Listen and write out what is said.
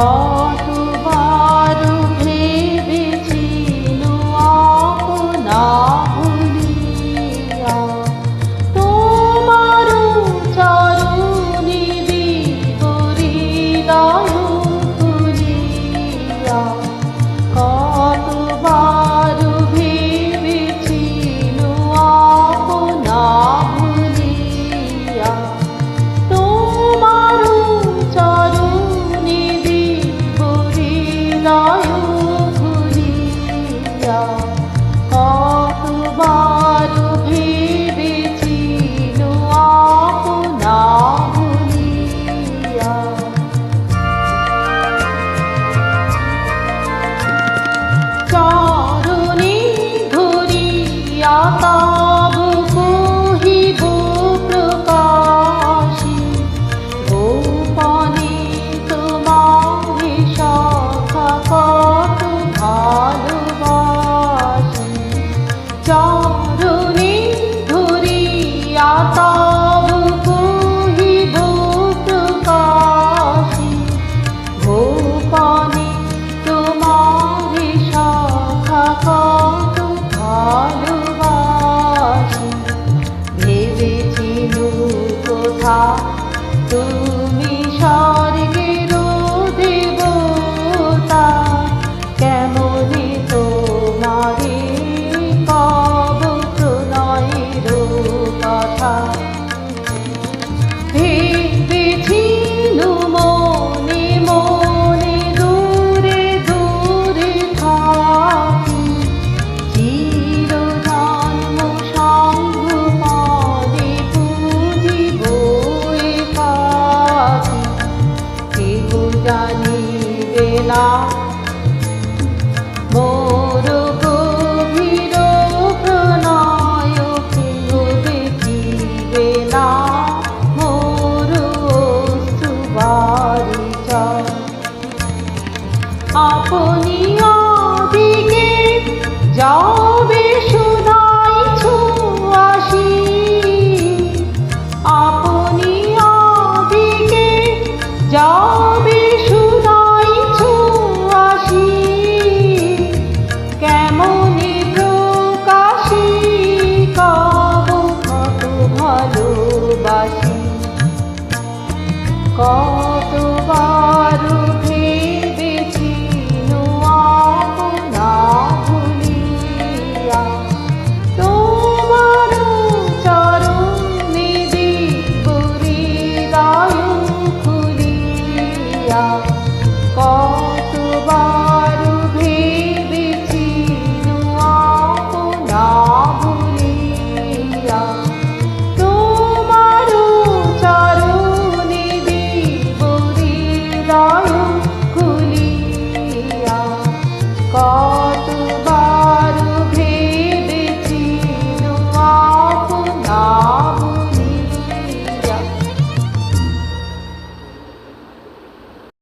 아. と না মোর গভীর প্রণয় কেউ দেখিবে না মোর সুবারিকা আপনি আদিকে যাবে শুধাইছ আসি আপনি আদিকে যাও